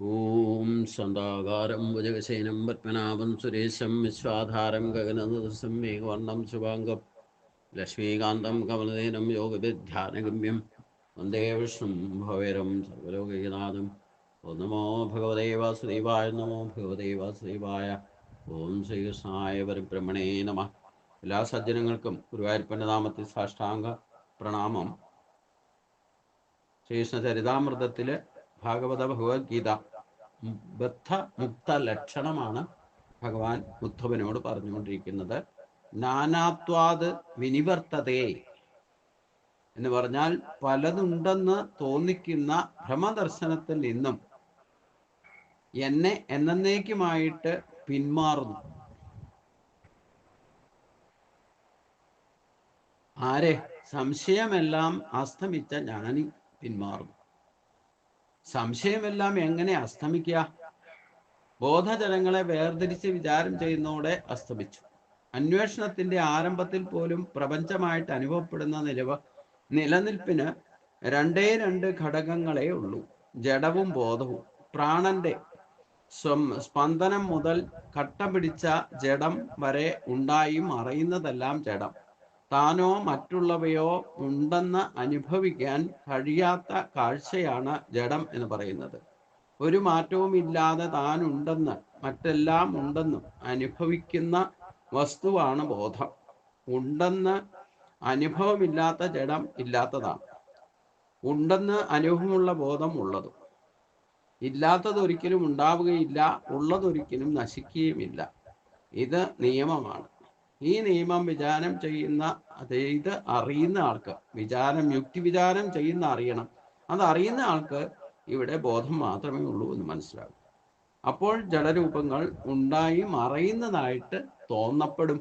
ॐ सन्दागारं भुजगशयनं पद्मनाभं सुरेशं विश्वाधारं गगनसदृशं मेघवर्णं शुभाङ्गं लक्ष्मीकान्तं कमलदेनं योगविध्यानगम्यं वन्दे विष्णुं भवेरं सर्वलोकैकनाथम् ഓം നമോ ഭഗവതേ വാസുദേവായ നമോ ഭഗവതേ വാസുദേവായ ഓം ശ്രീകൃഷ്ണായ പരബ്രഹ്മണേ നമ എല്ലാ സജ്ജനങ്ങൾക്കും ഗുരുവായൂരപ്പൻ്റെ നാമത്തിൽ സാഷ്ടാംഗ പ്രണാമം ശ്രീകൃഷ്ണ ചരിതാമൃതത്തില് ഭാഗവത ഭഗവത്ഗീത ബദ്ധ മുക്ത ലക്ഷണമാണ് ഭഗവാൻ ഉദ്ധവനോട് പറഞ്ഞുകൊണ്ടിരിക്കുന്നത്. നാനാത്വാത് വിനിവർത്തതേ എന്ന് പറഞ്ഞാൽ പലതുണ്ടെന്ന് തോന്നിക്കുന്ന ഭ്രമദർശനത്തിൽ നിന്നും എന്നെ എന്നേക്കുമായിട്ട് പിന്മാറുന്നു. ആരെ? സംശയമെല്ലാം അസ്തമിച്ച ജ്ഞാനി പിന്മാറുന്നു. സംശയമെല്ലാം എങ്ങനെ അസ്തമിക്കുക? ബോധജലങ്ങളെ വേർതിരിച്ച് വിചാരം ചെയ്യുന്നതോടെ അസ്തമിച്ചു. അന്വേഷണത്തിന്റെ ആരംഭത്തിൽ പോലും പ്രപഞ്ചമായിട്ട് അനുഭവപ്പെടുന്ന നിലവ നിലനിൽപ്പിന് രണ്ടേ രണ്ട് ഘടകങ്ങളേ ഉള്ളൂ. ജഡവും ബോധവും. പ്രാണന്റെ സ്പന്ദനം മുതൽ കട്ട പിടിച്ച ജഡം വരെ ഉണ്ടായും അറിയുന്നതെല്ലാം ജഡം. താനോ മറ്റുള്ളവയോ ഉണ്ടെന്ന് അനുഭവിക്കാൻ കഴിയാത്ത കാഴ്ചയാണ് ജഡം എന്ന് പറയുന്നത്. ഒരു മാറ്റവും ഇല്ലാതെ താനുണ്ടെന്ന് മറ്റെല്ലാം ഉണ്ടെന്നും അനുഭവിക്കുന്ന വസ്തുവാണ് ബോധം. ഉണ്ടെന്ന് അനുഭവമില്ലാത്ത ജഡം ഇല്ലാത്തതാണ്. ഉണ്ടെന്ന് അനുഭവമുള്ള ബോധം ഉള്ളതും. ഇല്ലാത്തതൊരിക്കലും ഉണ്ടാവുകയില്ല ഉള്ളതൊരിക്കലും നശിക്കുകയുമില്ല. ഇത് നിയമമാണ്. ഈ നിയമം വിചാരം ചെയ്യുന്ന ഇത് അറിയുന്ന ആൾക്ക് വിചാരം യുക്തി വിചാരം ചെയ്യുന്ന അറിയണം. അത് അറിയുന്ന ആൾക്ക് ഇവിടെ ബോധം മാത്രമേ ഉള്ളൂ എന്ന് മനസ്സിലാകും. അപ്പോൾ ജലരൂപങ്ങൾ ഉണ്ടായി മറയുന്നതായിട്ട് തോന്നപ്പെടും.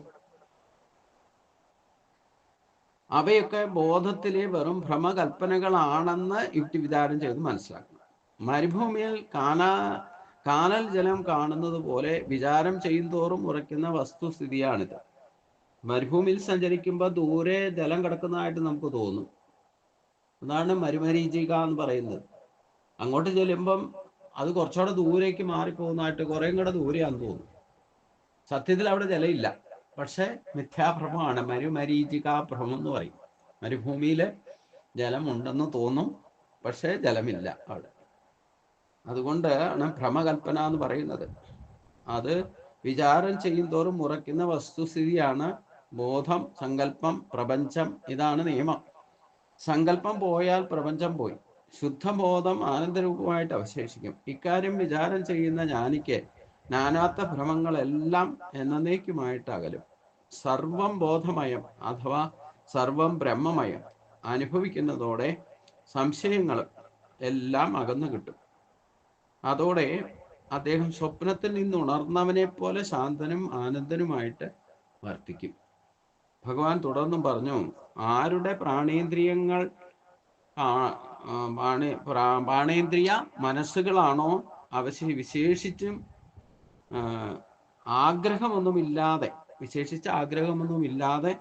അവയൊക്കെ ബോധത്തിലെ വെറും ഭ്രമകൽപ്പനകളാണെന്ന് യുക്തി വിചാരം ചെയ്ത് മനസ്സിലാക്കണം മരുഭൂമിയിൽ കാനാ കാനൽ ജലം കാണുന്നത് പോലെ വിചാരം ചെയ്യുന്തോറും ഉറയ്ക്കുന്ന വസ്തുസ്ഥിതിയാണിത്. മരുഭൂമിയിൽ സഞ്ചരിക്കുമ്പോൾ ദൂരെ ജലം കിടക്കുന്നതായിട്ട് നമുക്ക് തോന്നും. അതാണ് മരുമരീചിക എന്ന് പറയുന്നത്. അങ്ങോട്ട് ചെല്ലുമ്പം അത് കുറച്ചുകൂടെ ദൂരേക്ക് മാറിപ്പോകുന്നതായിട്ട് കുറേയും കൂടെ ദൂരെയാന്ന് തോന്നും. സത്യത്തിൽ അവിടെ ജലമില്ല. പക്ഷെ മിഥ്യാഭ്രമമാണ്. മരുമരീചിക ഭ്രമം എന്ന് പറയും. മരുഭൂമിയിൽ ജലം ഉണ്ടെന്ന് തോന്നും പക്ഷേ ജലമില്ല അവിടെ. അതുകൊണ്ട് ആണ് ഭ്രമകൽപ്പന എന്ന് പറയുന്നത്. അത് വിചാരം ചെയ്യുന്തോറും മുറയ്ക്കുന്ന വസ്തുസ്ഥിതിയാണ് ബോധം സങ്കല്പം പ്രപഞ്ചം ഇതാണ് നിയമം. സങ്കല്പം പോയാൽ പ്രപഞ്ചം പോയി. ശുദ്ധബോധം ആനന്ദരൂപമായിട്ട് അവശേഷിക്കും. ഇക്കാര്യം വിചാരം ചെയ്യുന്ന ജ്ഞാനിക്ക് നാനാത്ത ഭ്രമങ്ങളെല്ലാം എന്നേക്കുമായിട്ട് അകലും സർവം ബോധമയം അഥവാ സർവം ബ്രഹ്മമയം അനുഭവിക്കുന്നതോടെ സംശയങ്ങളും എല്ലാം അകന്നു കിട്ടും. അതോടെ അദ്ദേഹം സ്വപ്നത്തിൽ നിന്ന് ഉണർന്നവനെ പോലെ ശാന്തനും ആനന്ദനുമായിട്ട് വർത്തിക്കും. ഭഗവാൻ തുടർന്നും പറഞ്ഞു ആരുടെ പ്രാണേന്ദ്രിയങ്ങൾ പ്രാണേന്ദ്രിയ മനസ്സുകളാണോ അവശ വിശേഷിച്ചും ആഗ്രഹമൊന്നുമില്ലാതെ വിശേഷിച്ച ആഗ്രഹമൊന്നുമില്ലാതെ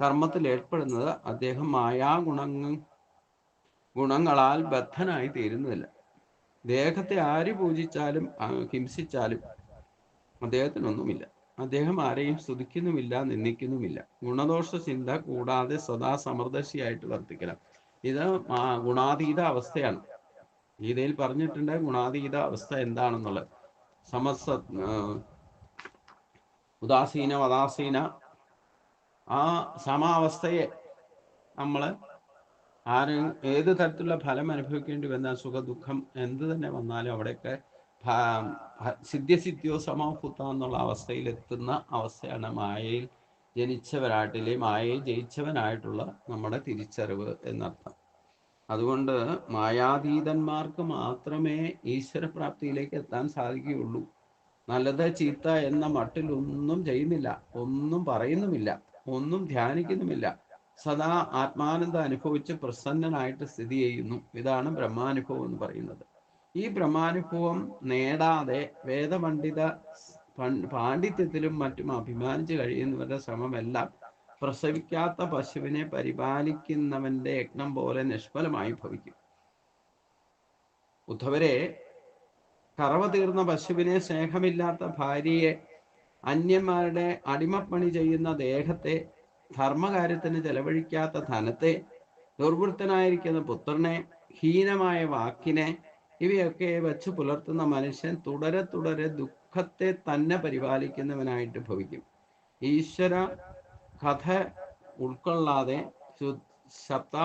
കർമ്മത്തിൽ ഏർപ്പെടുന്നത് അദ്ദേഹം മായാ ഗുണങ്ങൾ ഗുണങ്ങളാൽ ബദ്ധനായി തീരുന്നില്ല ദേഹത്തെ ആര് പൂജിച്ചാലും ഹിംസിച്ചാലും അദ്ദേഹത്തിനൊന്നുമില്ല. അദ്ദേഹം ആരെയും സ്തുതിക്കുന്നുമില്ല നിന്ദിക്കുന്നുമില്ല. ഗുണദോഷ ചിന്ത കൂടാതെ സദാ സമർദ്ദശിയായിട്ട് വർത്തിക്കണം. ഇത് ഗുണാതീത അവസ്ഥയാണ്. ഗീതയിൽ പറഞ്ഞിട്ടുണ്ട് ഗുണാതീത അവസ്ഥ എന്താണെന്നുള്ളത്. സമസ ഉദാസീന വദാസീന ആ സമാവസ്ഥയെ നമ്മൾ ആരും ഏത് തരത്തിലുള്ള ഫലം അനുഭവിക്കേണ്ടി വന്നാൽ സുഖ ദുഃഖം എന്ത് തന്നെ വന്നാലും അവിടെയൊക്കെ സിദ്ധ്യസിദ്ധ്യോ സമഭൂത്ത എന്നുള്ള അവസ്ഥയിൽ എത്തുന്ന അവസ്ഥയാണ് മായയിൽ ജനിച്ചവരായിട്ടില്ലേ മായയിൽ ജയിച്ചവനായിട്ടുള്ള നമ്മുടെ തിരിച്ചറിവ് എന്നർത്ഥം. അതുകൊണ്ട് മായാതീതന്മാർക്ക് മാത്രമേ ഈശ്വരപ്രാപ്തിയിലേക്ക് എത്താൻ സാധിക്കുകയുള്ളൂ. നല്ലത് ചീത്ത എന്ന മട്ടിലൊന്നും ചെയ്യുന്നില്ല ഒന്നും പറയുന്നുമില്ല ഒന്നും ധ്യാനിക്കുന്നുമില്ല. സദാ ആത്മാനന്ദം അനുഭവിച്ച് പ്രസന്നനായിട്ട് സ്ഥിതി ചെയ്യുന്നു. ഇതാണ് ബ്രഹ്മാനുഭവം എന്ന് പറയുന്നത്. ഈ ബ്രഹ്മാനുഭവം നേടാതെ വേദപണ്ഡിത പാണ്ഡിത്യത്തിലും മറ്റും അഭിമാനിച്ച് കഴിയുന്നവരുടെ ശ്രമമെല്ലാം പ്രസവിക്കാത്ത പശുവിനെ പരിപാലിക്കുന്നവന്റെ യജ്ഞം പോലെ നിഷ്ഫലമായി ഭവിക്കും. ഉദ്ധവരെ കറവ തീർന്ന പശുവിനെ സ്നേഹമില്ലാത്ത ഭാര്യയെ അന്യന്മാരുടെ അടിമപ്പണി ചെയ്യുന്ന ദേഹത്തെ ധർമ്മകാര്യത്തിന് ചെലവഴിക്കാത്ത ധനത്തെ ദുർവൃത്തനായിരിക്കുന്ന പുത്രനെ ഹീനമായ വാക്കിനെ ഇവയൊക്കെ വെച്ച് പുലർത്തുന്ന മനുഷ്യൻ തുടരെ തുടരെ ദുഃഖത്തെ തന്നെ പരിപാലിക്കുന്നവനായിട്ട് ഭവിക്കും. ഈശ്വര കഥ ഉൾക്കൊള്ളാതെ ശബ്ദ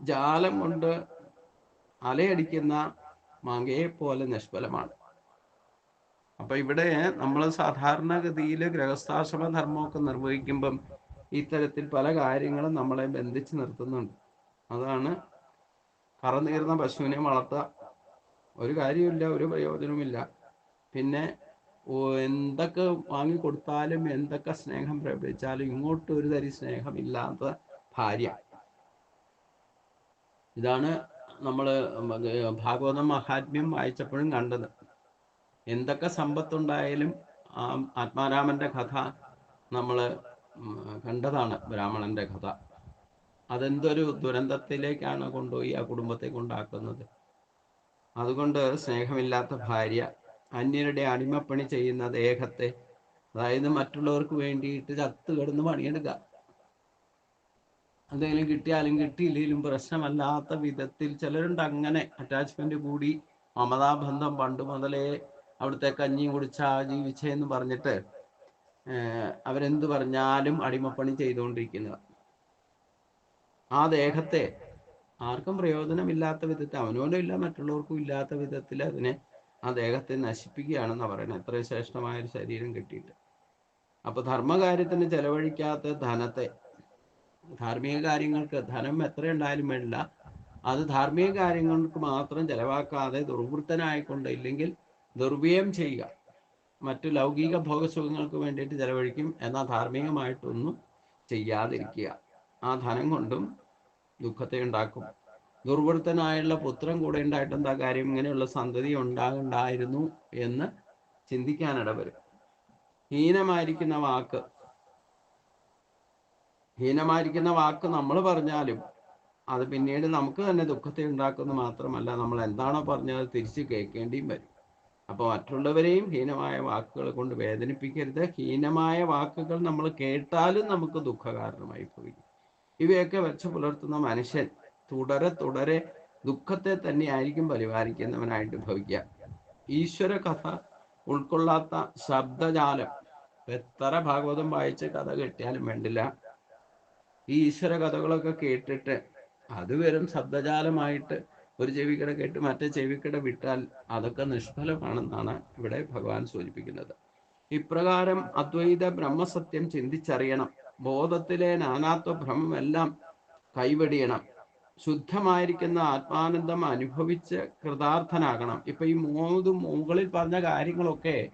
ജാലം കൊണ്ട് അലയടിക്കുന്ന മകയെ പോലെ നിഷ്ഫലമാണ്. അപ്പൊ ഇവിടെ നമ്മൾ സാധാരണഗതിയിൽ ഗൃഹസ്ഥാശ്രമ ധർമ്മമൊക്കെ നിർവഹിക്കുമ്പം ഇത്തരത്തിൽ പല കാര്യങ്ങളും നമ്മളെ ബന്ധിച്ചു നിർത്തുന്നുണ്ട്. അതാണ് കറനീർന്ന പശുവിനെ വളർത്തുക ഒരു കാര്യമില്ല ഒരു പ്രയോജനവുമില്ല. പിന്നെ എന്തൊക്കെ വാങ്ങി കൊടുത്താലും എന്തൊക്കെ സ്നേഹം പ്രകടിപ്പിച്ചാലും ഇങ്ങോട്ട് ഒരു തരി സ്നേഹമില്ലാത്ത ഭാര്യ. ഇതാണ് നമ്മൾ ഭാഗവത മഹാത്മ്യം വായിച്ചപ്പോഴും കണ്ടത്. എന്തൊക്കെ സമ്പത്തുണ്ടായാലും ആ ആത്മാരാമന്റെ കഥ നമ്മൾ കണ്ടതാണ് ബ്രാഹ്മണന്റെ കഥ. അതെന്തൊരു ദുരന്തത്തിലേക്കാണ് കൊണ്ടുപോയി ആ കുടുംബത്തെ കൊണ്ടാക്കുന്നത്? അതുകൊണ്ട് സ്നേഹമില്ലാത്ത ഭാര്യ അന്യരുടെ അടിമപ്പണി ചെയ്യുന്ന ദേഹത്തെ അതായത് മറ്റുള്ളവർക്ക് വേണ്ടിയിട്ട് ചത്ത് കിടന്ന് പണിയെടുക്കുക. എന്തെങ്കിലും കിട്ടിയാലും കിട്ടിയില്ലെങ്കിലും പ്രശ്നമല്ലാത്ത വിധത്തിൽ ചിലരുണ്ട് അങ്ങനെ അറ്റാച്ച്മെന്റ് കൂടി മമതാബന്ധം പണ്ട് മുതലേ അവിടുത്തെ കഞ്ഞി കുടിച്ച ജീവിച്ചെന്ന് പറഞ്ഞിട്ട് അവരെന്തു പറഞ്ഞാലും അടിമപ്പണി ചെയ്തുകൊണ്ടിരിക്കുന്നത്. ആ ദേഹത്തെ ആർക്കും പ്രയോജനമില്ലാത്ത വിധത്തിൽ അവനോനും ഇല്ല മറ്റുള്ളവർക്കും ഇല്ലാത്ത വിധത്തിൽ അതിനെ ആ ദേഹത്തെ നശിപ്പിക്കുകയാണെന്ന് പറയുന്നത്. എത്ര ശ്രേഷ്ഠമായ ഒരു ശരീരം കിട്ടിയിട്ട്. അപ്പൊ ധർമ്മകാര്യത്തിന് ചെലവഴിക്കാത്ത ധനത്തെ ധാർമ്മിക കാര്യങ്ങൾക്ക് ധനം എത്ര ഉണ്ടായാലും വേണ്ടില്ല അത് ധാർമ്മിക കാര്യങ്ങൾക്ക് മാത്രം ചെലവാക്കാതെ ദുർവൃത്തനായിക്കൊണ്ട് ഇല്ലെങ്കിൽ ദുർവ്യയം ചെയ്യുക. മറ്റു ലൗകിക ഭോഗസുഖങ്ങൾക്ക് വേണ്ടിയിട്ട് ചെലവഴിക്കും. എന്നാൽ ധാർമ്മികമായിട്ടൊന്നും ചെയ്യാതിരിക്കുക. ആ ധനം കൊണ്ടും ദുഃഖത്തെ ഉണ്ടാക്കും ദുർവൃത്തനായുള്ള പുത്രൻ കൂടെ ഉണ്ടായിട്ട് എന്താ കാര്യം? ഇങ്ങനെയുള്ള സന്തതി ഉണ്ടാകണ്ടായിരുന്നു എന്ന് ചിന്തിക്കാനിട വരും. ഹീനമായിരിക്കുന്ന വാക്ക്. ഹീനമായിരിക്കുന്ന വാക്ക് നമ്മൾ പറഞ്ഞാലും അത് പിന്നീട് നമുക്ക് തന്നെ ദുഃഖത്തെ ഉണ്ടാക്കുന്നത് മാത്രമല്ല നമ്മൾ എന്താണോ പറഞ്ഞത് തിരിച്ച് കേൾക്കേണ്ടിയും വരും. അപ്പോൾ മറ്റുള്ളവരെയും ഹീനമായ വാക്കുകൾ കൊണ്ട് വേദനിപ്പിക്കരുത്. ഹീനമായ വാക്കുകൾ നമ്മൾ കേട്ടാലും നമുക്ക് ദുഃഖകാരണമായി പോയി. ഇവയൊക്കെ വെച്ച് പുലർത്തുന്ന മനുഷ്യൻ തുടരെ തുടരെ ദുഃഖത്തെ തന്നെയായിരിക്കും പരിപാലിക്കുന്നവനായിട്ട് ഭവിക്കുക. ഈശ്വര കഥ ഉൾക്കൊള്ളാത്ത ശബ്ദജാലം. എത്ര ഭാഗവതം വായിച്ച് കഥ കിട്ടിയാലും വേണ്ടില്ല. ഈ ഈശ്വര കഥകളൊക്കെ കേട്ടിട്ട് അത് വെറും ശബ്ദജാലമായിട്ട് ഒരു ചെവിക്കട കേട്ട് മറ്റേ ചെവിക്കട വിട്ടാൽ അതൊക്കെ നിഷ്ഫലമാണെന്നാണ് ഇവിടെ ഭഗവാൻ സൂചിപ്പിക്കുന്നത്. ഇപ്രകാരം അദ്വൈത ബ്രഹ്മസത്യം ചിന്തിച്ചറിയണം. ബോധത്തിലെ നാനാത്വ ഭ്രമമെല്ലാം കൈവടിയണം. ശുദ്ധമായിരിക്കുന്ന ആത്മാനന്ദം അനുഭവിച്ച് കൃതാർത്ഥനാകണം. ഇപ്പൊ ഈ മൂന്ന് മുകളിൽ പറഞ്ഞ കാര്യങ്ങളൊക്കെ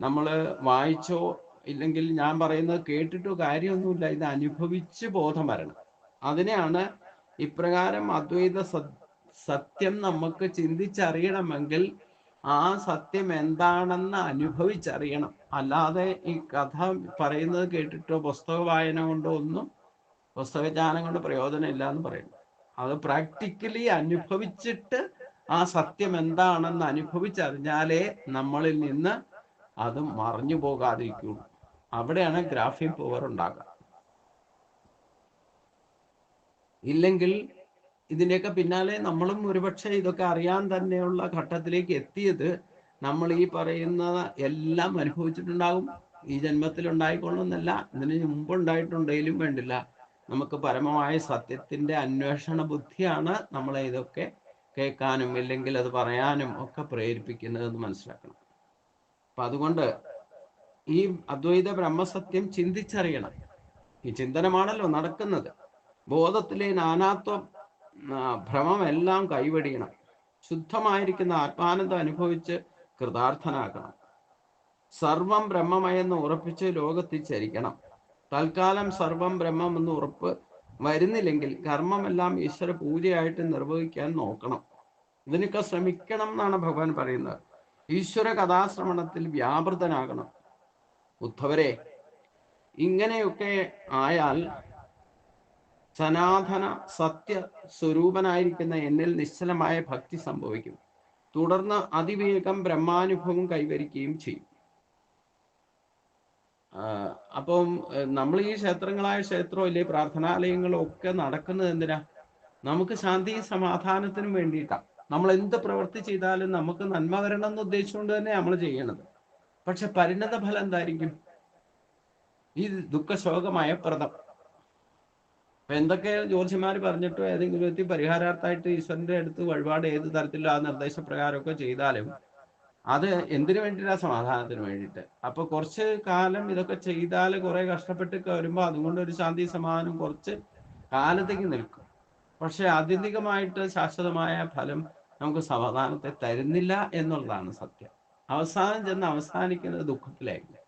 നമ്മൾ വായിച്ചോ ഇല്ലെങ്കിൽ ഞാൻ പറയുന്നത് കേട്ടിട്ടോ കാര്യമൊന്നുമില്ല. ഇത് അനുഭവിച്ച് ബോധം വരണം. അതിനെയാണ് ഇപ്രകാരം അദ്വൈത സത്യം നമുക്ക് ചിന്തിച്ചറിയണമെങ്കിൽ ആ സത്യം എന്താണെന്ന് അനുഭവിച്ചറിയണം. അല്ലാതെ ഈ കഥ പറയുന്നത് കേട്ടിട്ടോ പുസ്തക വായന കൊണ്ടോ ഒന്നും പുസ്തകജ്ഞാനം കൊണ്ട് പ്രയോജനം ഇല്ല എന്ന് പറയുന്നു അത് പ്രാക്ടിക്കലി അനുഭവിച്ചിട്ട് ആ സത്യം എന്താണെന്ന് അനുഭവിച്ചറിഞ്ഞാലേ നമ്മളിൽ നിന്ന് അത് മറഞ്ഞു പോകാതിരിക്കുള്ളൂ. അവിടെയാണ് ഗ്രാഫിയം പവർ ഉണ്ടാകുക. ഇല്ലെങ്കിൽ ഇതിന്റെയൊക്കെ പിന്നാലെ നമ്മളും ഒരുപക്ഷെ ഇതൊക്കെ അറിയാൻ തന്നെയുള്ള ഘട്ടത്തിലേക്ക് എത്തിയത് നമ്മൾ ഈ പറയുന്നത് എല്ലാം അനുഭവിച്ചിട്ടുണ്ടാകും. ഈ ജന്മത്തിൽ ഉണ്ടായിക്കൊള്ളുന്നല്ല ഇതിന് മുമ്പ് ഉണ്ടായിട്ടുണ്ടെങ്കിലും വേണ്ടില്ല. നമുക്ക് പരമമായ സത്യത്തിന്റെ അന്വേഷണ ബുദ്ധിയാണ് നമ്മളെ ഇതൊക്കെ കേൾക്കാനും ഇല്ലെങ്കിൽ അത് പറയാനും ഒക്കെ പ്രേരിപ്പിക്കുന്നതെന്ന് മനസ്സിലാക്കണം. അപ്പൊ അതുകൊണ്ട് ഈ അദ്വൈത ബ്രഹ്മസത്യം ചിന്തിച്ചറിയണം. ഈ ചിന്തനമാണല്ലോ നടക്കുന്നത്. ബോധത്തിലെ നാനാത്വ ഭ്രമം ഭ്രമമെല്ലാം കൈവടിയണം. ശുദ്ധമായിരിക്കുന്ന ആത്മാനന്ദം അനുഭവിച്ച് കൃതാർത്ഥനാക്കണം സർവം ബ്രഹ്മമയെന്ന് ഉറപ്പിച്ച് ലോകത്തിൽ ചരിക്കണം. തൽക്കാലം സർവം ബ്രഹ്മം എന്ന് ഉറപ്പ് വരുന്നില്ലെങ്കിൽ കർമ്മമെല്ലാം ഈശ്വര പൂജയായിട്ട് നിർവഹിക്കാൻ നോക്കണം. ഇതിനൊക്കെ ശ്രമിക്കണം എന്നാണ് ഭഗവാൻ പറയുന്നത്. ഈശ്വര കഥാശ്രവണത്തിൽ വ്യാപൃതനാകണം. ഉദ്ധവരെ ഇങ്ങനെയൊക്കെ ആയാൽ സനാതന സത്യ സ്വരൂപനായിരിക്കുന്ന എന്നിൽ നിശ്ചലമായ ഭക്തി സംഭവിക്കും. തുടർന്ന് അതിവേഗം ബ്രഹ്മാനുഭവം കൈവരിക്കുകയും ചെയ്യും. അപ്പം നമ്മൾ ഈ ക്ഷേത്രങ്ങളായ ക്ഷേത്രവും ഇല്ലേ പ്രാർത്ഥനാലയങ്ങളും ഒക്കെ നടക്കുന്നത് എന്തിനാ? നമുക്ക് ശാന്തി സമാധാനത്തിനും വേണ്ടിയിട്ടാണ് നമ്മൾ എന്ത് പ്രവൃത്തി ചെയ്താലും നമുക്ക് നന്മ വരണം എന്ന് ഉദ്ദേശിച്ചുകൊണ്ട് തന്നെ നമ്മൾ ചെയ്യണത്. പക്ഷെ പരിണത ഫലം എന്തായിരിക്കും? ഈ ദുഃഖശോകമയപ്രദം അപ്പൊ എന്തൊക്കെ ജ്യോതിഷന്മാർ പറഞ്ഞിട്ടോ ഏതെങ്കിലും വ്യക്തി പരിഹാരാർത്ഥമായിട്ട് ഈശ്വരന്റെ അടുത്ത് വഴിപാട് ഏത് തരത്തിലുള്ള ആ നിർദ്ദേശപ്രകാരമൊക്കെ ചെയ്താലും അത് എന്തിനു വേണ്ടിയിട്ടാ സമാധാനത്തിന് വേണ്ടിയിട്ട്? അപ്പൊ കുറച്ച് കാലം ഇതൊക്കെ ചെയ്താൽ കുറെ കഷ്ടപ്പെട്ട് വരുമ്പോ അതുകൊണ്ട് ഒരു ശാന്തി സമാധാനം കുറച്ച് കാലത്തേക്ക് നിൽക്കും. പക്ഷെ ആത്യന്തികമായിട്ട് ശാശ്വതമായ ഫലം നമുക്ക് സമാധാനത്തെ തരുന്നില്ല എന്നുള്ളതാണ് സത്യം. അവസാനം ചെന്ന് അവസാനിക്കുന്നത് ദുഃഖത്തിലായിരിക്കും.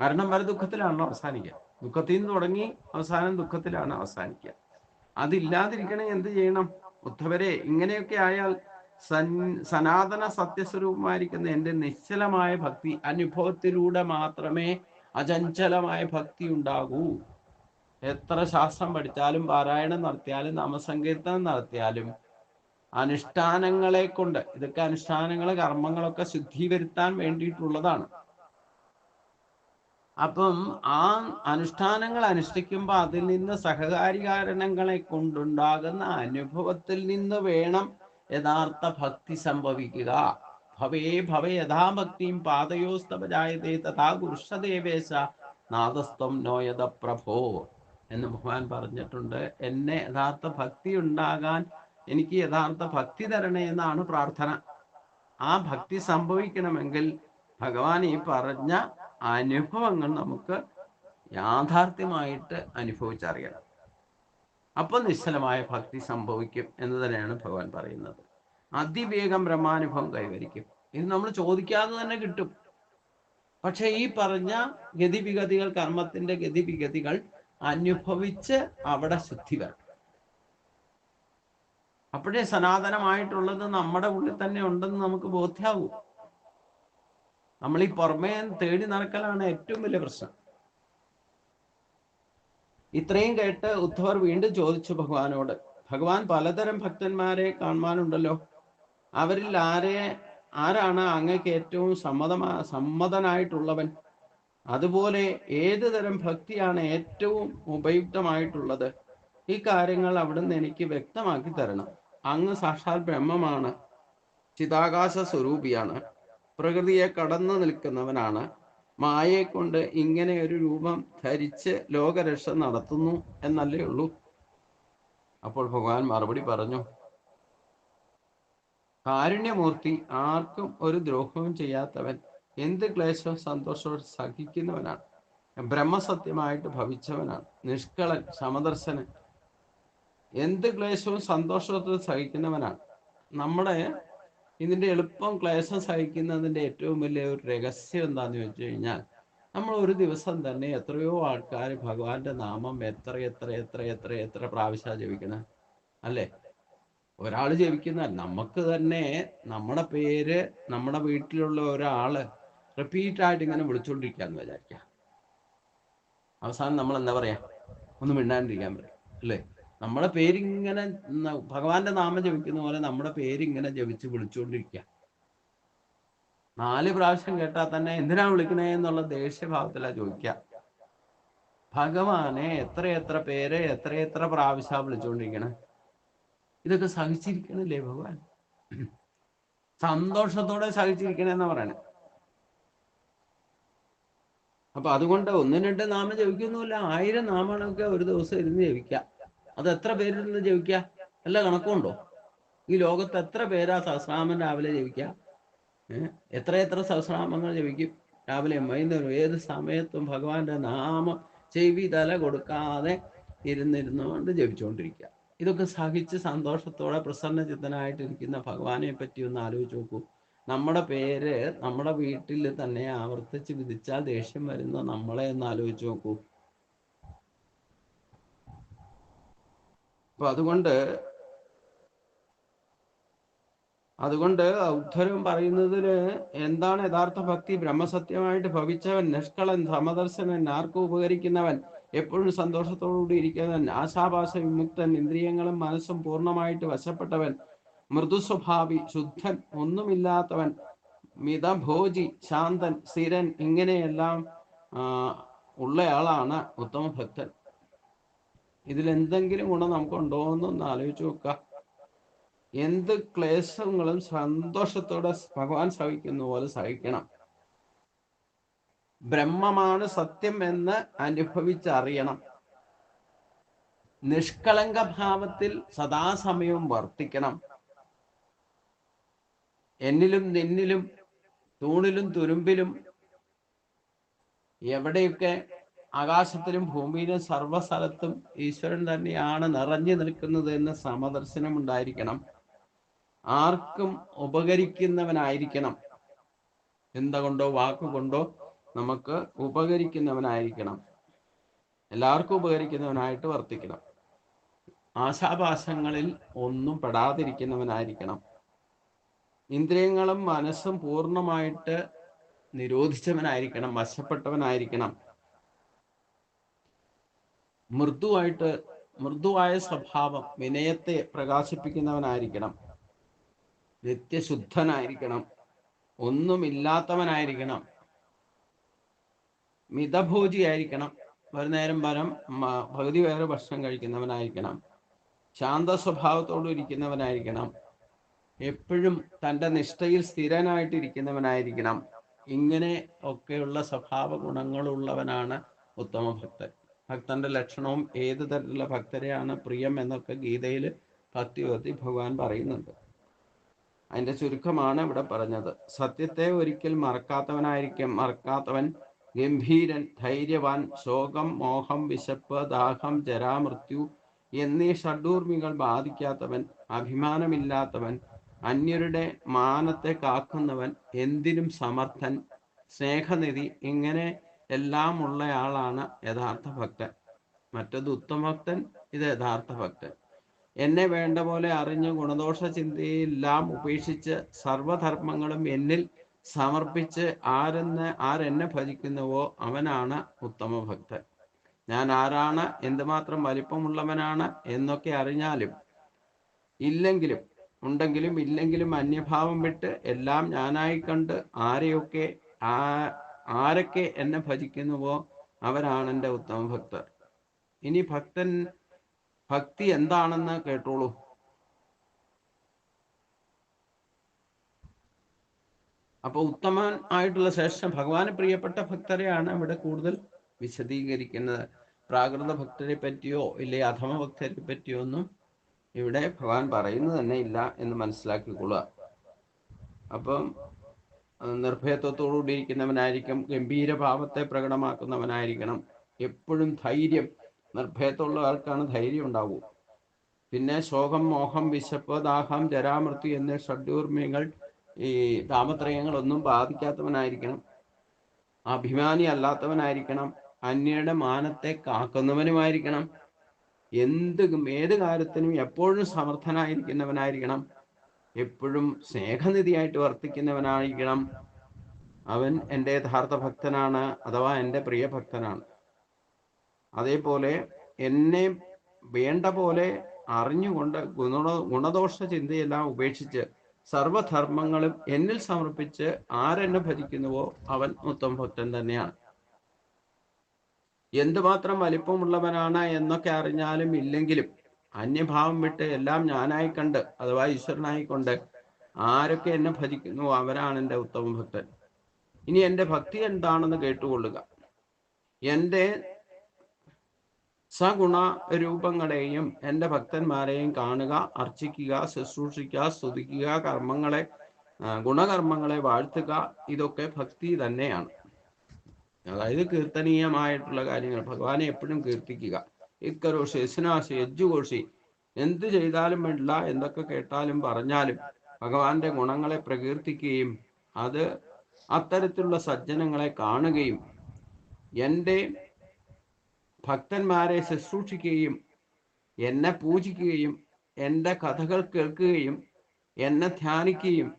മരണം വരെ ദുഃഖത്തിലാണല്ലോ അവസാനിക്കുക. ദുഃഖത്തിൽ നിന്ന് തുടങ്ങി അവസാനം ദുഃഖത്തിലാണ് അവസാനിക്കുക. അതില്ലാതിരിക്കണേ എന്ത് ചെയ്യണം? ഉദ്ധവരെ ഇങ്ങനെയൊക്കെ ആയാൽ സൻ സനാതന സത്യസ്വരൂപമായിരിക്കുന്ന എന്റെ നിശ്ചലമായ ഭക്തി അനുഭവത്തിലൂടെ മാത്രമേ അചഞ്ചലമായ ഭക്തി ഉണ്ടാകൂ. എത്ര ശാസ്ത്രം പഠിച്ചാലും പാരായണം നടത്തിയാലും നാമസങ്കീർത്തനം നടത്തിയാലും അനുഷ്ഠാനങ്ങളെ കൊണ്ട് ഇതൊക്കെ അനുഷ്ഠാനങ്ങൾ കർമ്മങ്ങളൊക്കെ ശുദ്ധീകരിക്കാൻ വേണ്ടിയിട്ടുള്ളതാണ്. അപ്പം ആ അനുഷ്ഠാനങ്ങൾ അനുഷ്ഠിക്കുമ്പോൾ അതിൽ നിന്ന് സഹകാരികാരണങ്ങളെ കൊണ്ടുണ്ടാകുന്ന അനുഭവത്തിൽ നിന്ന് വേണം യഥാർത്ഥ ഭക്തി സംഭവിക്കുക. ഭവേ ഭവ യഥാഭക്തിയും പാതയോസ്തപജായതേ തഥാ കുരുഷദേവേശ നാദസ്ത്വം നോയത പ്രഭോ എന്ന് ഭഗവാൻ പറഞ്ഞിട്ടുണ്ട്. എന്നെ യഥാർത്ഥ ഭക്തി ഉണ്ടാകാൻ എനിക്ക് യഥാർത്ഥ ഭക്തി തരണേ എന്നാണ് പ്രാർത്ഥന. ആ ഭക്തി സംഭവിക്കണമെങ്കിൽ ഭഗവാൻ ഈ പറഞ്ഞ അനുഭവങ്ങൾ നമുക്ക് യാഥാർത്ഥ്യമായിട്ട് അനുഭവിച്ചറിയണം. അപ്പൊ നിശ്ചലമായ ഭക്തി സംഭവിക്കും എന്ന് തന്നെയാണ് ഭഗവാൻ പറയുന്നത്. അതിവേഗം ബ്രഹ്മാനുഭവം കൈവരിക്കും. ഇത് നമ്മൾ ചോദിക്കാതെ തന്നെ കിട്ടും. പക്ഷെ ഈ പറഞ്ഞ ഗതിവിഗതികൾ കർമ്മത്തിന്റെ ഗതിവിഗതികൾ അനുഭവിച്ച് അവിടെ ശുദ്ധി വരണം. അപ്പോഴേ സനാതനമായിട്ടുള്ളത് നമ്മുടെ ഉള്ളിൽ തന്നെ ഉണ്ടെന്ന് നമുക്ക് ബോധ്യാവൂ. നമ്മൾ ഈ പുറമേ തേടി നടക്കലാണ് ഏറ്റവും വലിയ പ്രശ്നം. ഇത്രയും കേട്ട് ഉദ്ധവർ വീണ്ടും ചോദിച്ചു ഭഗവാനോട് ഭഗവാൻ പലതരം ഭക്തന്മാരെ കാണുവാനുണ്ടല്ലോ. അവരിൽ ആരെ ആരാണ് അങ്ങക്ക് ഏറ്റവും സമ്മതമാ സമ്മതനായിട്ടുള്ളവൻ? അതുപോലെ ഏത് തരം ഭക്തിയാണ് ഏറ്റവും ഉപയുക്തമായിട്ടുള്ളത്? ഈ കാര്യങ്ങൾ അവിടുന്ന് എനിക്ക് വ്യക്തമാക്കി തരണം. അങ്ങ് സാക്ഷാൽ ബ്രഹ്മമാണ്. ചിതാകാശ സ്വരൂപിയാണ് പ്രകൃതിയെ കടന്നു നിൽക്കുന്നവനാണ്. മായയെ കൊണ്ട് ഇങ്ങനെ ഒരു രൂപം ധരിച്ച് ലോകരക്ഷ നടത്തുന്നു എന്നല്ലേ ഉള്ളൂ. അപ്പോൾ ഭഗവാൻ മറുപടി പറഞ്ഞു കാരുണ്യമൂർത്തി ആർക്കും ഒരു ദ്രോഹവും ചെയ്യാത്തവൻ എന്ത് ക്ലേശവും സന്തോഷവും സഹിക്കുന്നവനാണ്. ബ്രഹ്മസത്യമായിട്ട് ഭവിച്ചവനാണ്. നിഷ്കളൻ സമദർശനൻ. എന്ത് ക്ലേശവും സന്തോഷത്തിൽ സഹിക്കുന്നവനാണ്. നമ്മുടെ ഇതിന്റെ എളുപ്പം ക്ലേശം സഹിക്കുന്നതിന്റെ ഏറ്റവും വലിയ ഒരു രഹസ്യം എന്താന്ന് വെച്ച് കഴിഞ്ഞാൽ നമ്മൾ ഒരു ദിവസം തന്നെ എത്രയോ ആൾക്കാർ ഭഗവാന്റെ നാമം എത്ര എത്ര എത്ര എത്ര എത്ര പ്രാവശ്യം ജപിക്കണം? അല്ലേ? ഒരാൾ ജപിക്കുന്ന നമുക്ക് തന്നെ നമ്മുടെ പേര് നമ്മുടെ വീട്ടിലുള്ള ഒരാൾ റിപ്പീറ്റ് ആയിട്ട് ഇങ്ങനെ വിളിച്ചുകൊണ്ടിരിക്കാന്ന് വിചാരിക്കാം. അവസാനം നമ്മൾ എന്താ പറയാ? ഒന്ന് മിണ്ടാണ്ടിരിക്കാൻ പറയും. അല്ലേ? നമ്മുടെ പേരിങ്ങനെ ഭഗവാന്റെ നാമം ജപിക്കുന്ന പോലെ നമ്മുടെ പേരിങ്ങനെ ജപിച്ച് വിളിച്ചുകൊണ്ടിരിക്കുക നാല് പ്രാവശ്യം കേട്ടാൽ തന്നെ എന്തിനാ വിളിക്കണേ എന്നുള്ള ദേഷ്യഭാവത്തിലാ ചോദിക്കുക ഭഗവാനെ എത്രയെത്ര പേരെ എത്രയെത്ര എത്ര എത്ര പ്രാവശ്യം വിളിച്ചുകൊണ്ടിരിക്കണേ ഇതൊക്കെ സഹിച്ചിരിക്കണല്ലേ ഭഗവാൻ? സന്തോഷത്തോടെ സഹിച്ചിരിക്കണെന്ന് പറയണേ. അപ്പൊ അതുകൊണ്ട് ഒന്നും രണ്ട് നാമം ജപിക്കൊന്നുമില്ല ആയിരം നാമങ്ങളൊക്കെ ഒരു ദിവസം ഇരുന്ന് ജപിക്കാം. അത് എത്ര പേരിൽ നിന്ന് ജപിക്കുക എല്ലാ കണക്കുണ്ടോ ഈ ലോകത്ത് എത്ര പേരാ സഹസ്രാമം രാവിലെ ജപിക്കുക എത്ര എത്ര സഹസ്രാമങ്ങൾ ജപിക്കും രാവിലെ വൈകുന്നേരം ഏത് സമയത്തും ഭഗവാന്റെ നാമം ചെവി തല കൊടുക്കാതെ ഇരുന്നിരുന്നുകൊണ്ട് ജപിച്ചുകൊണ്ടിരിക്കുക ഇതൊക്കെ സഹിച്ച് സന്തോഷത്തോടെ പ്രസന്ന ചിത്തനായിട്ടിരിക്കുന്ന ഭഗവാനെ പറ്റി ഒന്ന് ആലോചിച്ച് നോക്കൂ. നമ്മുടെ പേര് നമ്മുടെ വീട്ടിൽ തന്നെ ആവർത്തിച്ച് വിധിച്ചാൽ ദേഷ്യം വരുന്ന നമ്മളെ ഒന്ന് ആലോചിച്ച് നോക്കൂ. അപ്പൊ അതുകൊണ്ട് അതുകൊണ്ട് ഉദ്ധരം പറയുന്നതിന് എന്താണ് യഥാർത്ഥ ഭക്തി? ബ്രഹ്മസത്യമായിട്ട് ഭവിച്ചവൻ നിഷ്കളൻ സമദർശനൻ ആർക്കും ഉപകരിക്കുന്നവൻ എപ്പോഴും സന്തോഷത്തോടുകൂടി ഇരിക്കുന്നവൻ ആശാപാശ വിമുക്തൻ ഇന്ദ്രിയങ്ങളും മനസ്സും പൂർണമായിട്ട് വശപ്പെട്ടവൻ മൃദുസ്വഭാവി ശുദ്ധൻ ഒന്നുമില്ലാത്തവൻ മിതഭോജി ശാന്തൻ സ്ഥിരൻ ഇങ്ങനെയെല്ലാം ഉള്ളയാളാണ് ഉത്തമ ഭക്തൻ ഇതിൽ എന്തെങ്കിലും ഗുണം നമുക്ക് ഉണ്ടോ എന്നൊന്ന് ആലോചിച്ച് നോക്കുക എന്ത് ക്ലേശങ്ങളും സന്തോഷത്തോടെ ഭഗവാൻ സഹിക്കുന്ന പോലെ സഹിക്കണം. ബ്രഹ്മമാണ് സത്യം എന്ന് അനുഭവിച്ചറിയണം. നിഷ്കളങ്ക ഭാവത്തിൽ സദാസമയവും വർത്തിക്കണം. എന്നിലും നിന്നിലും തൂണിലും തുരുമ്പിലും എവിടെയൊക്കെ ആകാശത്തിലും ഭൂമിയിലും സർവസ്ഥലത്തും ഈശ്വരൻ തന്നെയാണ് നിറഞ്ഞു നിൽക്കുന്നത് എന്ന് സമദർശനം ഉണ്ടായിരിക്കണം ആർക്കും ഉപകരിക്കുന്നവനായിരിക്കണം. എന്തുകൊണ്ടോ വാക്കുകൊണ്ടോ നമുക്ക് ഉപകരിക്കുന്നവനായിരിക്കണം. എല്ലാവർക്കും ഉപകരിക്കുന്നവനായിട്ട് വർത്തിക്കണം. ആശാപാശങ്ങളിൽ ഒന്നും പെടാതിരിക്കുന്നവനായിരിക്കണം. ഇന്ദ്രിയങ്ങളും മനസ്സും പൂർണമായിട്ട് നിരോധിച്ചവനായിരിക്കണം വശപ്പെട്ടവനായിരിക്കണം. മൃദുവായിട്ട് മൃദുവായ സ്വഭാവം വിനയത്തെ പ്രകാശിപ്പിക്കുന്നവനായിരിക്കണം. നിത്യശുദ്ധനായിരിക്കണം. ഒന്നുമില്ലാത്തവനായിരിക്കണം. മിതഭോജിയായിരിക്കണം. ഒരു നേരം മ- പകുതി വേറെ ഭക്ഷണം കഴിക്കുന്നവനായിരിക്കണം. ശാന്ത സ്വഭാവത്തോട് ഇരിക്കുന്നവനായിരിക്കണം. എപ്പോഴും തന്റെ നിഷ്ഠയിൽ സ്ഥിരനായിട്ടിരിക്കുന്നവനായിരിക്കണം. ഇങ്ങനെ ഒക്കെയുള്ള സ്വഭാവ ഗുണങ്ങളുള്ളവനാണ് ഉത്തമ ഭക്തൻ ഭക്തന്റെ ലക്ഷണവും ഏത് തരത്തിലുള്ള ഭക്തരെയാണ് പ്രിയം എന്നൊക്കെ ഗീതയിൽ ഭക്തിവതി ഭഗവാൻ പറയുന്നുണ്ട്. അതിന്റെ ചുരുക്കമാണ് ഇവിടെ പറഞ്ഞത്. സത്യത്തെ ഒരിക്കൽ മറക്കാത്തവനായിരിക്കും. മറക്കാത്തവൻ ഗംഭീരൻ ധൈര്യവാൻ ശോകം മോഹം വിശപ്പ് ദാഹം ജരാമൃത്യു എന്നീ ഷഡൂർമികൾ ബാധിക്കാത്തവൻ അഭിമാനമില്ലാത്തവൻ അന്യരുടെ മാനത്തെ കാക്കുന്നവൻ എന്തിനും സമർത്ഥൻ സ്നേഹനിധി ഇങ്ങനെ എല്ലാം ഉള്ളയാളാണ് യഥാർത്ഥ ഭക്തൻ. മറ്റത് ഉത്തമഭക്തൻ ഇത് യഥാർത്ഥ ഭക്തൻ. എന്നെ വേണ്ട പോലെ അറിഞ്ഞ് ഗുണദോഷ ചിന്തയെല്ലാം ഉപേക്ഷിച്ച് സർവധർമ്മങ്ങളും എന്നിൽ സമർപ്പിച്ച് ആരെന്ന് ആരെന്നെ ഭജിക്കുന്നുവോ അവനാണ് ഉത്തമ ഭക്തൻ ഞാൻ ആരാണ് എന്തുമാത്രം വലിപ്പമുള്ളവനാണ് എന്നൊക്കെ അറിഞ്ഞാലും ഇല്ലെങ്കിലും ഉണ്ടെങ്കിലും ഇല്ലെങ്കിലും അന്യഭാവം വിട്ട് എല്ലാം ഞാനായി കണ്ട് ആരെയൊക്കെ ആ ആരൊക്കെ എന്നെ ഭജിക്കുന്നുവോ അവരാണ് എന്റെ ഉത്തമ ഭക്തർ. ഇനി ഭക്തൻ ഭക്തി എന്താണെന്ന് കേട്ടോളൂ. അപ്പൊ ഉത്തമൻ ആയിട്ടുള്ള ശേഷം ഭഗവാന് പ്രിയപ്പെട്ട ഭക്തരെയാണ് ഇവിടെ കൂടുതൽ വിശദീകരിക്കുന്നത്. പ്രാകൃത ഭക്തരെ പറ്റിയോ ഇല്ലെ അധമ ഭക്തരെ പറ്റിയോ ഒന്നും ഇവിടെ ഭഗവാൻ പറയുന്നത് തന്നെ ഇല്ല എന്ന് മനസ്സിലാക്കിക്കൊള്ളുക. അപ്പം അഹ് നിർഭയത്വത്തോടുകൂടി ഇരിക്കുന്നവനായിരിക്കും ഗംഭീരഭാവത്തെ പ്രകടമാക്കുന്നവനായിരിക്കണം. എപ്പോഴും ധൈര്യം നിർഭയത്തുള്ള ആൾക്കാണ് ധൈര്യം ഉണ്ടാവൂ. പിന്നെ ശോകം മോഹം വിശപ്പ് ദാഹം ജരാമൃത്യു എന്നീ ഷഡ്യൂർമ്യങ്ങൾ ഈ താമത്രയങ്ങളൊന്നും ബാധിക്കാത്തവനായിരിക്കണം. അഭിമാനി അല്ലാത്തവനായിരിക്കണം. അന്യയുടെ മാനത്തെ കാക്കുന്നവനുമായിരിക്കണം. എന്ത് ഏത് കാര്യത്തിനും എപ്പോഴും സമർത്ഥനായിരിക്കുന്നവനായിരിക്കണം. എപ്പോഴും സ്നേഹനിധിയായിട്ട് വർത്തിക്കുന്നവനായിരിക്കണം. അവൻ എന്റെ യഥാർത്ഥ ഭക്തനാണ് അഥവാ എന്റെ പ്രിയ ഭക്തനാണ്. അതേപോലെ എന്നെ വേണ്ട പോലെ അറിഞ്ഞുകൊണ്ട് ഗുണ ഗുണദോഷ ചിന്തയെല്ലാം ഉപേക്ഷിച്ച് സർവധർമ്മങ്ങളും എന്നിൽ സമർപ്പിച്ച് ആരെന്നെ ഭജിക്കുന്നുവോ അവൻ ഉത്തമ ഭക്തൻ തന്നെയാണ്. എന്തുമാത്രം വലിപ്പമുള്ളവനാണ് എന്നൊക്കെ അറിഞ്ഞാലും ഇല്ലെങ്കിലും അന്യഭാവം വിട്ട് എല്ലാം ഞാനായി കണ്ട് അഥവാ ഈശ്വരനായി കൊണ്ട് ആരൊക്കെ എന്നെ ഭജിക്കുന്നു അവരാണ് എന്റെ ഉത്തമ ഭക്തൻ. ഇനി എന്റെ ഭക്തി എന്താണെന്ന് കേട്ടുകൊള്ളുക. എന്റെ സഗുണ രൂപങ്ങളെയും എന്റെ ഭക്തന്മാരെയും കാണുക അർച്ചിക്കുക ശുശ്രൂഷിക്കുക സ്തുതിക്കുക കർമ്മങ്ങളെ ഗുണകർമ്മങ്ങളെ വാഴ്ത്തുക ഇതൊക്കെ ഭക്തി തന്നെയാണ്. അതായത് കീർത്തനീയമായിട്ടുള്ള കാര്യങ്ങൾ. ഭഗവാനെ എപ്പോഴും കീർത്തിക്കുക. ഇക്കരോഷി എസ്നാശി യജ്ജുഘോഷി എന്ത് ചെയ്താലും വേണ്ടില്ല എന്തൊക്കെ കേട്ടാലും പറഞ്ഞാലും ഭഗവാന്റെ ഗുണങ്ങളെ പ്രകീർത്തിക്കുകയും അത് അത്തരത്തിലുള്ള സജ്ജനങ്ങളെ കാണുകയും എന്റെ ഭക്തന്മാരെ ശുശ്രൂഷിക്കുകയും എന്നെ പൂജിക്കുകയും എന്റെ കഥകൾ കേൾക്കുകയും എന്നെ ധ്യാനിക്കുകയും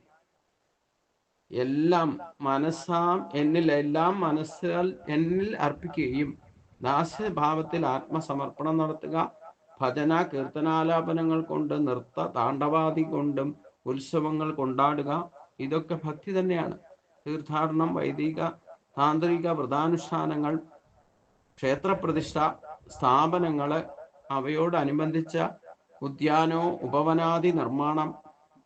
എല്ലാം മനസ്സാം എന്നിൽ എല്ലാം മനസ്സാൽ എന്നിൽ അർപ്പിക്കുകയും ദാസ്യഭാവത്തിൽ ആത്മസമർപ്പണം നടത്തുക ഭജന കീർത്തനാലാപനങ്ങൾ കൊണ്ട് നൃത്ത താണ്ഡവാദി കൊണ്ടും ഉത്സവങ്ങൾ കൊണ്ടാടുക ഇതൊക്കെ ഭക്തി തന്നെയാണ്. തീർത്ഥാടനം വൈദിക താന്ത്രിക വ്രതാനുഷ്ഠാനങ്ങൾ ക്ഷേത്രപ്രതിഷ്ഠ സ്ഥാപനങ്ങൾ അവയോടനുബന്ധിച്ച ഉദ്യാനോ ഉപവനാദി നിർമ്മാണം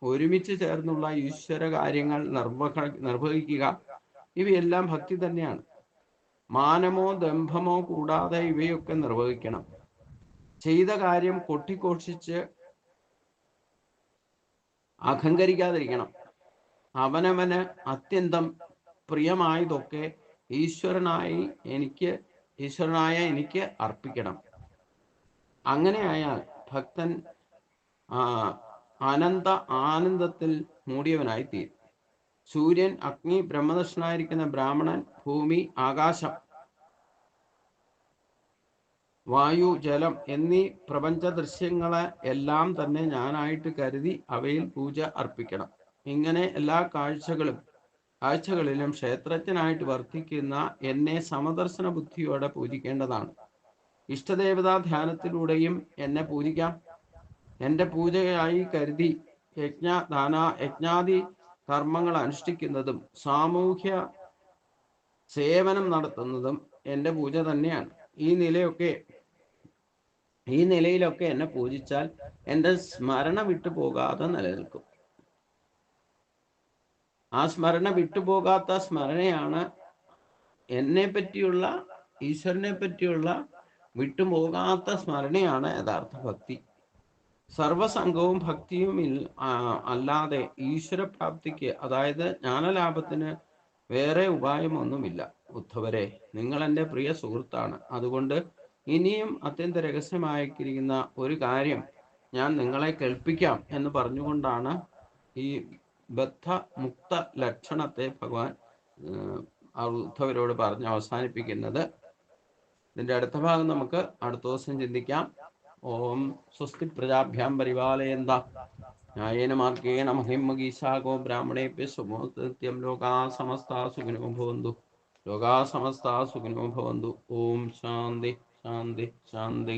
ഒരുമിച്ച് ചേർന്നുള്ള ഈശ്വര കാര്യങ്ങൾ നിർവഹ നിർവഹിക്കുക ഇവയെല്ലാം ഭക്തി തന്നെയാണ്. മാനമോ ദംഭമോ കൂടാതെ ഇവയൊക്കെ നിർവഹിക്കണം. ചെയ്ത കാര്യം കൊട്ടിഘോഷിച്ച് അഹങ്കരിക്കാതിരിക്കണം. അവനവന് അത്യന്തം പ്രിയമായതൊക്കെ ഈശ്വരനായി എനിക്ക് ഈശ്വരനായ എനിക്ക് അർപ്പിക്കണം. അങ്ങനെയായാൽ ഭക്തൻ ആ, അനന്ത ആനന്ദത്തിൽ മൂടിയവനായി തീരും സൂര്യൻ അഗ്നി ബ്രഹ്മദർശനായിരിക്കുന്ന ബ്രാഹ്മണൻ ഭൂമി ആകാശം വായു ജലം എന്നീ പ്രപഞ്ച ദൃശ്യങ്ങളെ എല്ലാം തന്നെ ഞാനായിട്ട് കരുതി അവയിൽ പൂജ അർപ്പിക്കണം. ഇങ്ങനെ എല്ലാ കാഴ്ചകളും കാഴ്ചകളിലും ക്ഷേത്രത്തിനായിട്ട് വർദ്ധിക്കുന്ന എന്നെ സമദർശന ബുദ്ധിയോടെ പൂജിക്കേണ്ടതാണ്. ഇഷ്ടദേവതാ ധ്യാനത്തിലൂടെയും എന്നെ പൂജിക്കാം. എന്റെ പൂജയായി കരുതി യജ്ഞ ദാന യജ്ഞാദി കർമ്മങ്ങൾ അനുഷ്ഠിക്കുന്നതും സാമൂഹ്യ സേവനം നടത്തുന്നതും എന്റെ പൂജ തന്നെയാണ്. ഈ നിലയൊക്കെ ഈ നിലയിലൊക്കെ എന്നെ പൂജിച്ചാൽ എന്റെ സ്മരണ വിട്ടുപോകാതെ നിലനിൽക്കും. ആ സ്മരണ വിട്ടുപോകാത്ത സ്മരണയാണ് എന്നെ പറ്റിയുള്ള ഈശ്വരനെ പറ്റിയുള്ള വിട്ടുപോകാത്ത സ്മരണയാണ് യഥാർത്ഥ ഭക്തി. സർവസംഘവും ഭക്തിയും അല്ലാതെ ഈശ്വരപ്രാപ്തിക്ക് അതായത് ജ്ഞാനലാഭത്തിന് വേറെ ഉപായമൊന്നുമില്ല. ഉദ്ധവരെ നിങ്ങൾ എന്റെ പ്രിയ സുഹൃത്താണ്. അതുകൊണ്ട് ഇനിയും അത്യന്ത രഹസ്യമായിരിക്കുന്ന ഒരു കാര്യം ഞാൻ നിങ്ങളെ കേൾപ്പിക്കാം എന്ന് പറഞ്ഞുകൊണ്ടാണ് ഈ ബദ്ധ മുക്ത ലക്ഷണത്തെ ഭഗവാൻ ഉദ്ധവരോട് പറഞ്ഞ് അവസാനിപ്പിക്കുന്നത്. ഇതിന്റെ അടുത്ത ഭാഗം നമുക്ക് അടുത്ത ദിവസം ചിന്തിക്കാം. ഓം സ്വസ്തി പ്രജാഭ്യാം പരിപാലയന്ത ന്യായേന മാർഗേണ മഹിമഗീശാകോ ബ്രാഹ്മണേഭ്യ സുമോത്യം ലോകാ സമസ്ത സുഖിനോ ഭവന്തു ലോകാ സമസ്ത സുഖിനോ ഭവന്തു ഓം ശാന്തി ശാന്തി ശാന്തി